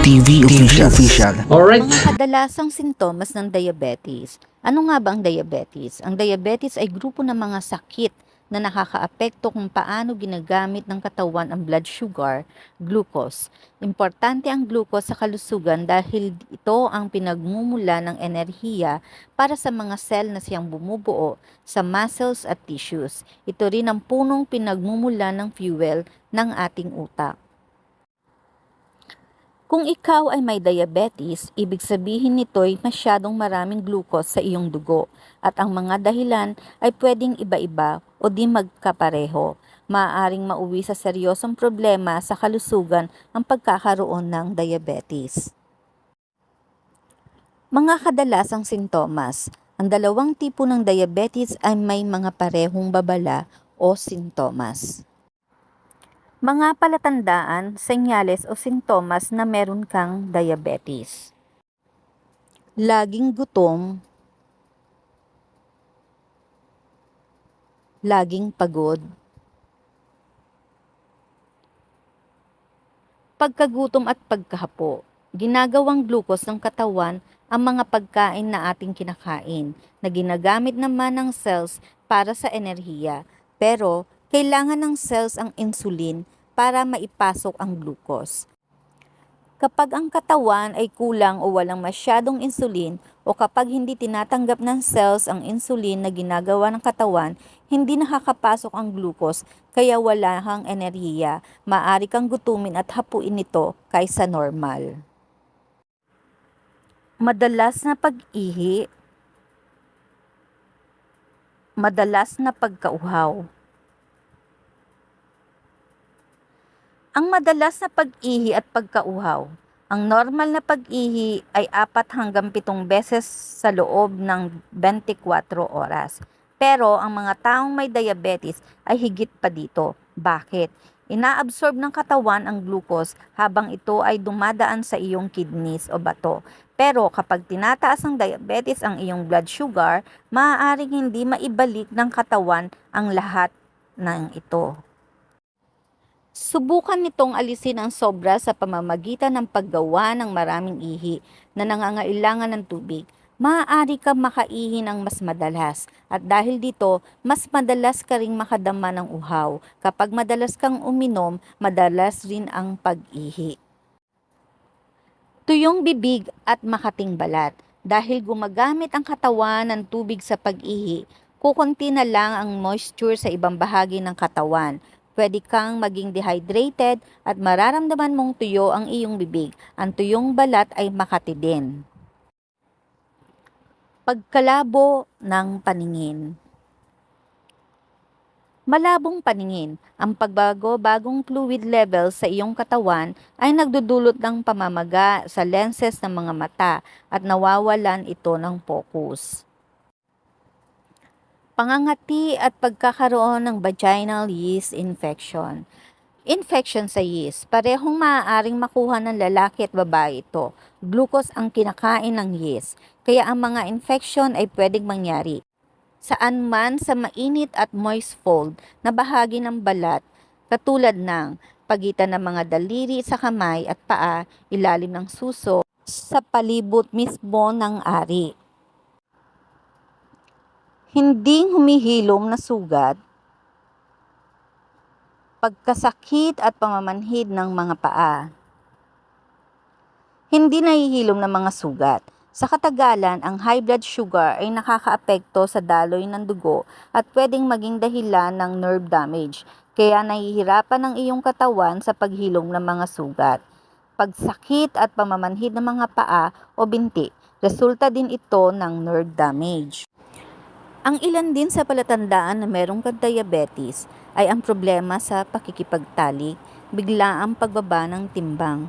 TV Official. Alright. Mga kadalasang sintomas ng diabetes. Ano nga ba ang diabetes? Ang diabetes ay grupo ng mga sakit na nakakaapekto kung paano ginagamit ng katawan ang blood sugar, glucose. Importante ang glucose sa kalusugan dahil ito ang pinagmumula ng enerhiya para sa mga cell na siyang bumubuo sa muscles at tissues. Ito rin ang punong pinagmumula ng fuel ng ating utak. Kung ikaw ay may diabetes, ibig sabihin nito'y masyadong maraming glucose sa iyong dugo at ang mga dahilan ay pwedeng iba-iba o di magkapareho. Maaaring mauwi sa seryosong problema sa kalusugan ang pagkakaroon ng diabetes. Mga kadalasang sintomas. Ang dalawang tipo ng diabetes ay may mga parehong babala o sintomas. Mga palatandaan, senyales o sintomas na meron kang diabetes. Laging gutom, laging pagod, pagkagutom at pagkahapo. Ginagawang glucose ng katawan ang mga pagkain na ating kinakain na ginagamit naman ng cells para sa enerhiya. Pero kailangan ng cells ang insulin para maipasok ang glucose. Kapag ang katawan ay kulang o walang masyadong insulin o kapag hindi tinatanggap ng cells ang insulin na ginagawa ng katawan, hindi nakakapasok ang glucose kaya wala kang enerhiya. Maari kang gutumin at hapuin ito kaysa normal. Madalas na pag-ihi Madalas na pagkauhaw Ang madalas na pag-ihi at pagkauhaw. Ang normal na pag-ihi ay 4 hanggang 7 beses sa loob ng 24 oras. Pero ang mga taong may diabetes ay higit pa dito. Bakit? Inaabsorb ng katawan ang glucose habang ito ay dumadaan sa iyong kidneys o bato. Pero kapag tinataas ng diabetes ang iyong blood sugar, maaaring hindi maibalik ng katawan ang lahat ng ito. Subukan nitong alisin ang sobra sa pamamagitan ng paggawa ng maraming ihi na nangangailangan ng tubig. Maaari kang makaihi ng mas madalas at dahil dito, mas madalas ka ring makadama ng uhaw. Kapag madalas kang uminom, madalas rin ang pag-ihi. Tuyong bibig at makating balat. Dahil gumagamit ang katawan ng tubig sa pag-ihi, kukunti na lang ang moisture sa ibang bahagi ng katawan pwede kang maging dehydrated at mararamdaman mong tuyo ang iyong bibig. Ang tuyong balat ay makati din. Pagkalabo ng paningin Malabong paningin, ang pagbago-bagong fluid level sa iyong katawan ay nagdudulot ng pamamaga sa lenses ng mga mata at nawawalan ito ng focus pangangati at pagkakaroon ng vaginal yeast infection. Infection sa yeast, parehong maaaring makuha ng lalaki at babae ito. Glucose ang kinakain ng yeast, kaya ang mga infection ay pwedeng mangyari. Saan man sa mainit at moist fold na bahagi ng balat, katulad ng pagitan ng mga daliri sa kamay at paa, ilalim ng suso, sa palibot mismo ng ari hindi humihilom na sugat, pagkasakit at pamamanhid ng mga paa. Hindi nahihilom ng mga sugat. Sa katagalan, ang high blood sugar ay nakakaapekto sa daloy ng dugo at pwedeng maging dahilan ng nerve damage, kaya nahihirapan ang iyong katawan sa paghilom ng mga sugat. Pagsakit at pamamanhid ng mga paa o binti, resulta din ito ng nerve damage. Ang ilan din sa palatandaan na merong diabetes ay ang problema sa pakikipagtalik, bigla ang pagbaba ng timbang.